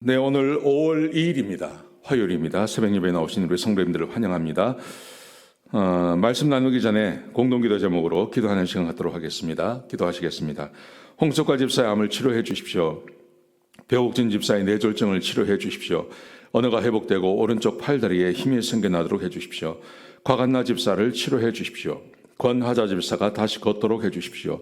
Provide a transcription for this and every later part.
네, 오늘 5월 2일입니다. 화요일입니다. 새벽 예배에 나오신 우리 성도님들을 환영합니다. 어, 말씀 나누기 전에 공동기도 제목으로 기도하는 시간 갖도록 하겠습니다. 기도하시겠습니다. 홍석과 집사의 암을 치료해 주십시오. 배옥진 집사의 뇌졸중을 치료해 주십시오. 언어가 회복되고 오른쪽 팔다리에 힘이 생겨나도록 해 주십시오. 과간나 집사를 치료해 주십시오. 권하자 집사가 다시 걷도록 해 주십시오.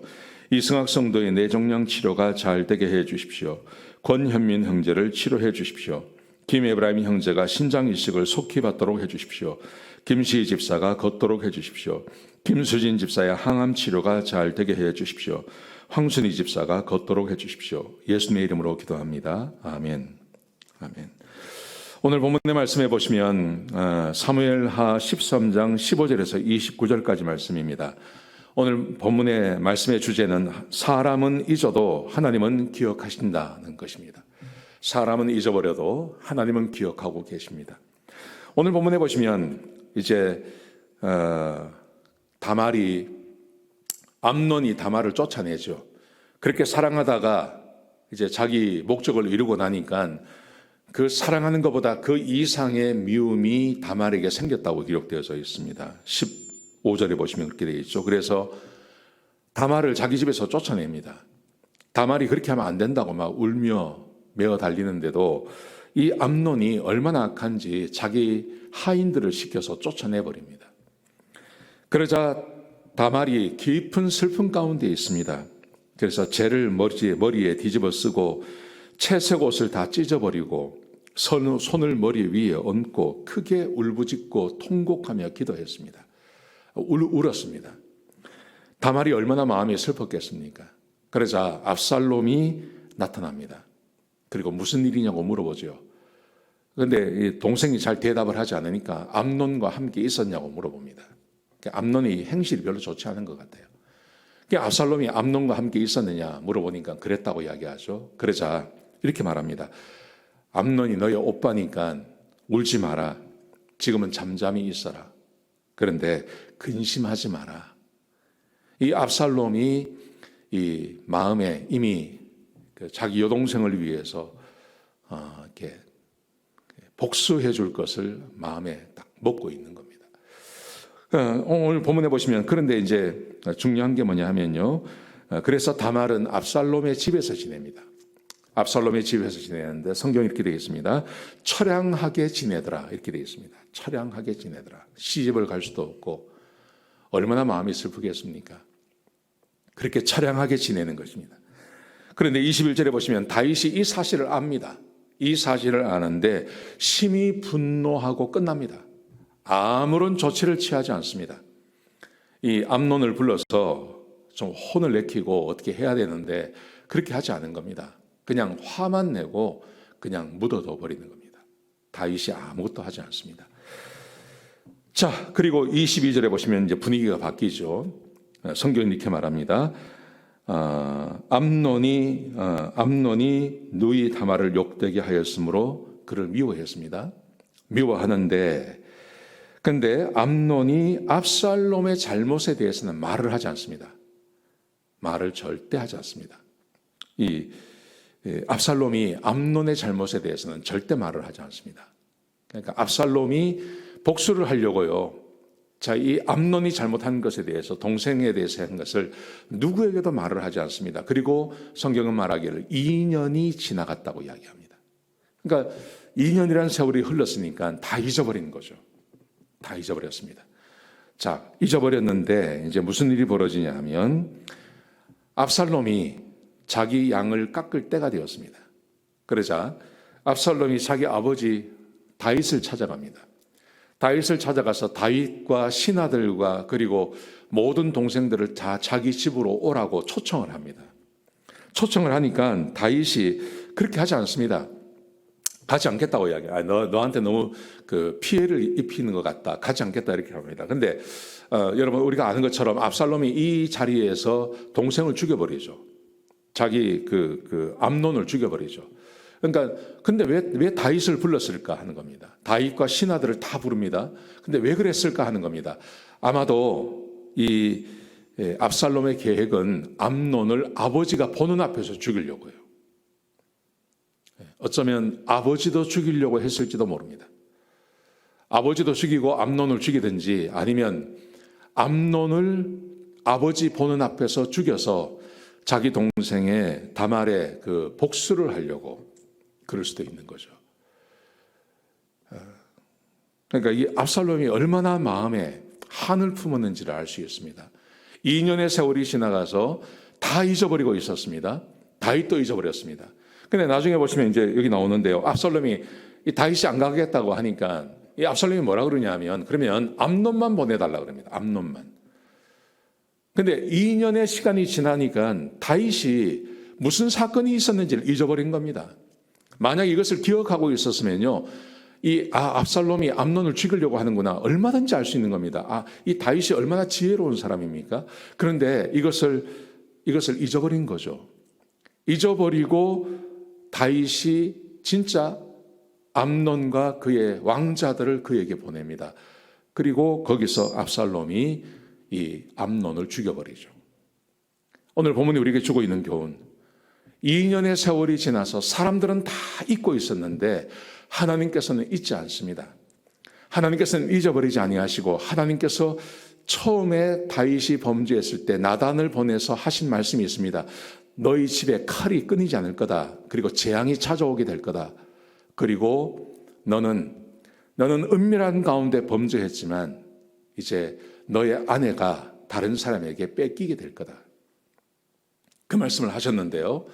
이승학 성도의 뇌종양 치료가 잘 되게 해 주십시오. 권현민 형제를 치료해 주십시오. 김에브라임 형제가 신장 이식을 속히 받도록 해 주십시오. 김시희 집사가 걷도록 해 주십시오. 김수진 집사의 항암 치료가 잘 되게 해 주십시오. 황순희 집사가 걷도록 해 주십시오. 예수님의 이름으로 기도합니다. 아멘. 아멘. 오늘 본문의 말씀해 보시면 어, 사무엘하 13장 15절에서 29절까지 말씀입니다. 오늘 본문의 말씀의 주제는 사람은 잊어도 하나님은 기억하신다는 것입니다. 사람은 잊어버려도 하나님은 기억하고 계십니다. 오늘 본문에 보시면 이제 어, 다말이 암론이 다말을 쫓아내죠. 그렇게 사랑하다가 이제 자기 목적을 이루고 나니까 그 사랑하는 것보다 그 이상의 미움이 다말에게 생겼다고 기록되어져 있습니다. 15절에 보시면 그렇게 되어 있죠. 그래서 다말을 자기 집에서 쫓아냅니다. 다말이 그렇게 하면 안 된다고 막 울며 메어 달리는데도 이 암론이 얼마나 악한지 자기 하인들을 시켜서 쫓아내 버립니다. 그러자 다말이 깊은 슬픔 가운데 있습니다. 그래서 죄를 머리에, 머리에 뒤집어 쓰고 채색 옷을 다 찢어버리고 손, 손을 머리 위에 얹고 크게 울부짖고 통곡하며 기도했습니다. 울, 울었습니다. 다말이 얼마나 마음이 슬펐겠습니까? 그러자 압살롬이 나타납니다. 그리고 무슨 일이냐고 물어보죠. 그런데 동생이 잘 대답을 하지 않으니까 암론과 함께 있었냐고 물어봅니다. 암론이 행실이 별로 좋지 않은 것 같아요. 압살롬이 암론과 함께 있었느냐 물어보니까 그랬다고 이야기하죠. 그러자 이렇게 말합니다. 암론이 너의 오빠니까 울지 마라. 지금은 잠잠히 있어라. 그런데 근심하지 마라. 이 압살롬이 이 마음에 이미 그 자기 여동생을 위해서 어, 이렇게 복수해 줄 것을 마음에 딱 먹고 있는 겁니다. 어, 오늘 본문에 보시면 그런데 이제 중요한 게 뭐냐 하면요. 어, 그래서 다말은 압살롬의 집에서 지냅니다. 압살롬의 집에서 지내는데 성경이 이렇게 되어 있습니다. 처량하게 지내더라 이렇게 되어 있습니다. 처량하게 지내더라. 시집을 갈 수도 없고 얼마나 마음이 슬프겠습니까? 그렇게 처량하게 지내는 것입니다. 그런데 21절에 보시면 다윗이 이 사실을 압니다. 이 사실을 아는데 심히 분노하고 끝납니다. 아무런 조치를 취하지 않습니다. 이 암론을 불러서 좀 혼을 내키고 어떻게 해야 되는데 그렇게 하지 않은 겁니다. 그냥 화만 내고 그냥 묻어둬 버리는 겁니다. 다윗이 아무것도 하지 않습니다. 자, 그리고 22절에 보시면 이제 분위기가 바뀌죠. 성경이 이렇게 말합니다. 어, 암론이 어, 암론이 누이 다말을 욕되게 하였으므로 그를 미워했습니다. 미워하는데 근데 암론이 압살롬의 잘못에 대해서는 말을 하지 않습니다. 말을 절대 하지 않습니다. 이 예, 압살롬이 암론의 잘못에 대해서는 절대 말을 하지 않습니다. 그러니까 압살롬이 복수를 하려고요. 자, 이 암론이 잘못한 것에 대해서 동생에 대해서 한 것을 누구에게도 말을 하지 않습니다. 그리고 성경은 말하기를 2년이 지나갔다고 이야기합니다. 그러니까 2년이라는 세월이 흘렀으니까 다 잊어버린 거죠. 다 잊어버렸습니다. 자, 잊어버렸는데 이제 무슨 일이 벌어지냐 하면 압살롬이 자기 양을 깎을 때가 되었습니다. 그러자 압살롬이 자기 아버지 다윗을 찾아갑니다. 다윗을 찾아가서 다윗과 신하들과 그리고 모든 동생들을 다 자기 집으로 오라고 초청을 합니다. 초청을 하니까 다윗이 그렇게 하지 않습니다. 가지 않겠다고 이야기해요. 아, 너, 너한테 너무 그 피해를 입히는 것 같다. 가지 않겠다. 이렇게 합니다. 근데, 어, 여러분, 우리가 아는 것처럼 압살롬이 이 자리에서 동생을 죽여버리죠. 자기 그, 그 암론을 죽여버리죠. 그러니까 근데 왜, 왜 다윗을 불렀을까 하는 겁니다. 다윗과 신하들을 다 부릅니다. 근데 왜 그랬을까 하는 겁니다. 아마도 이 예, 압살롬의 계획은 암론을 아버지가 보는 앞에서 죽이려고요. 예. 어쩌면 아버지도 죽이려고 했을지도 모릅니다. 아버지도 죽이고 암론을 죽이든지 아니면 암론을 아버지 보는 앞에서 죽여서 자기 동생의 다말의 그 복수를 하려고 그럴 수도 있는 거죠. 어, 그러니까 이 압살롬이 얼마나 마음에 한을 품었는지를 알 수 있습니다. 2년의 세월이 지나가서 다 잊어버리고 있었습니다. 다윗도 잊어버렸습니다. 근데 나중에 보시면 이제 여기 나오는데요. 압살롬이 이 다윗이 안 가겠다고 하니까 이 압살롬이 뭐라 그러냐면 그러면 암론만 보내달라 그럽니다. 암론만. 근데 2년의 시간이 지나니까 다윗이 무슨 사건이 있었는지를 잊어버린 겁니다. 만약 이것을 기억하고 있었으면요. 이 아, 압살롬이 암론을 죽이려고 하는구나. 얼마든지 알 수 있는 겁니다. 아, 이 다윗이 얼마나 지혜로운 사람입니까? 그런데 이것을 이것을 잊어버린 거죠. 잊어버리고 다윗이 진짜 암론과 그의 왕자들을 그에게 보냅니다. 그리고 거기서 압살롬이 이 암론을 죽여버리죠. 오늘 본문이 우리에게 주고 있는 교훈. 2년의 세월이 지나서 사람들은 다 잊고 있었는데 하나님께서는 잊지 않습니다. 하나님께서는 잊어버리지 아니하시고 하나님께서 처음에 다윗이 범죄했을 때 나단을 보내서 하신 말씀이 있습니다. 너희 집에 칼이 끊이지 않을 거다. 그리고 재앙이 찾아오게 될 거다. 그리고 너는 너는 은밀한 가운데 범죄했지만 이제 너의 아내가 다른 사람에게 뺏기게 될 거다. 그 말씀을 하셨는데요.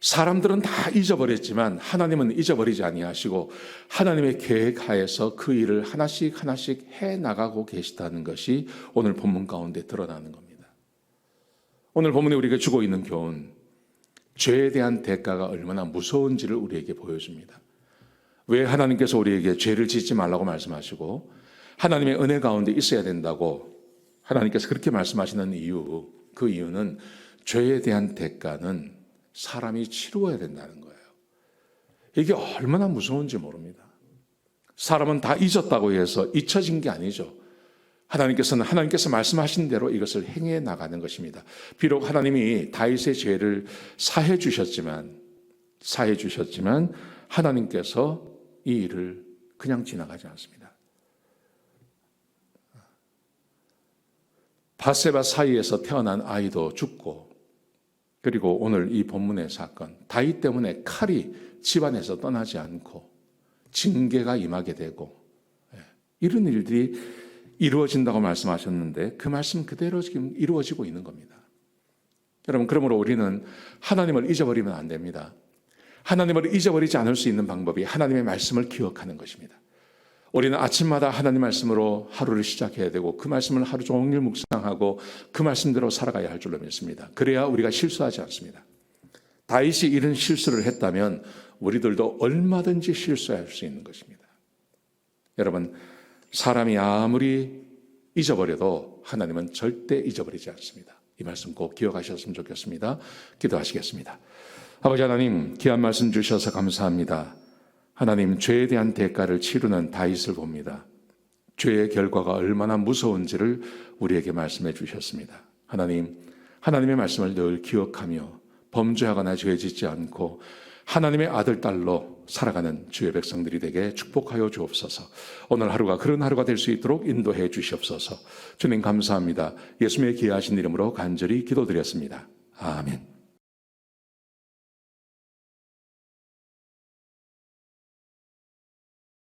사람들은 다 잊어버렸지만 하나님은 잊어버리지 아니하시고 하나님의 계획하에서 그 일을 하나씩 하나씩 해 나가고 계시다는 것이 오늘 본문 가운데 드러나는 겁니다. 오늘 본문에 우리가 주고 있는 교훈, 죄에 대한 대가가 얼마나 무서운지를 우리에게 보여줍니다. 왜 하나님께서 우리에게 죄를 짓지 말라고 말씀하시고 하나님의 은혜 가운데 있어야 된다고 하나님께서 그렇게 말씀하시는 이유, 그 이유는 죄에 대한 대가는 사람이 치루어야 된다는 거예요. 이게 얼마나 무서운지 모릅니다. 사람은 다 잊었다고 해서 잊혀진 게 아니죠. 하나님께서는 하나님께서 말씀하신 대로 이것을 행해 나가는 것입니다. 비록 하나님이 다윗의 죄를 사해 주셨지만 사해 주셨지만 하나님께서 이 일을 그냥 지나가지 않습니다. 바세바 사이에서 태어난 아이도 죽고 그리고 오늘 이 본문의 사건 다윗 때문에 칼이 집안에서 떠나지 않고 징계가 임하게 되고 예, 이런 일들이 이루어진다고 말씀하셨는데 그 말씀 그대로 지금 이루어지고 있는 겁니다. 여러분 그러므로 우리는 하나님을 잊어버리면 안 됩니다. 하나님을 잊어버리지 않을 수 있는 방법이 하나님의 말씀을 기억하는 것입니다. 우리는 아침마다 하나님 말씀으로 하루를 시작해야 되고 그 말씀을 하루 종일 묵상하고 그 말씀대로 살아가야 할 줄로 믿습니다. 그래야 우리가 실수하지 않습니다. 다윗이 이런 실수를 했다면 우리들도 얼마든지 실수할 수 있는 것입니다. 여러분, 사람이 아무리 잊어버려도 하나님은 절대 잊어버리지 않습니다. 이 말씀 꼭 기억하셨으면 좋겠습니다. 기도하시겠습니다. 아버지 하나님, 귀한 말씀 주셔서 감사합니다. 하나님 죄에 대한 대가를 치르는 다윗을 봅니다. 죄의 결과가 얼마나 무서운지를 우리에게 말씀해 주셨습니다. 하나님, 하나님의 말씀을 늘 기억하며 범죄하거나 죄 짓지 않고 하나님의 아들, 딸로 살아가는 주의 백성들이 되게 축복하여 주옵소서. 오늘 하루가 그런 하루가 될 수 있도록 인도해 주시옵소서. 주님 감사합니다. 예수님의 귀하신 이름으로 간절히 기도드렸습니다. 아멘.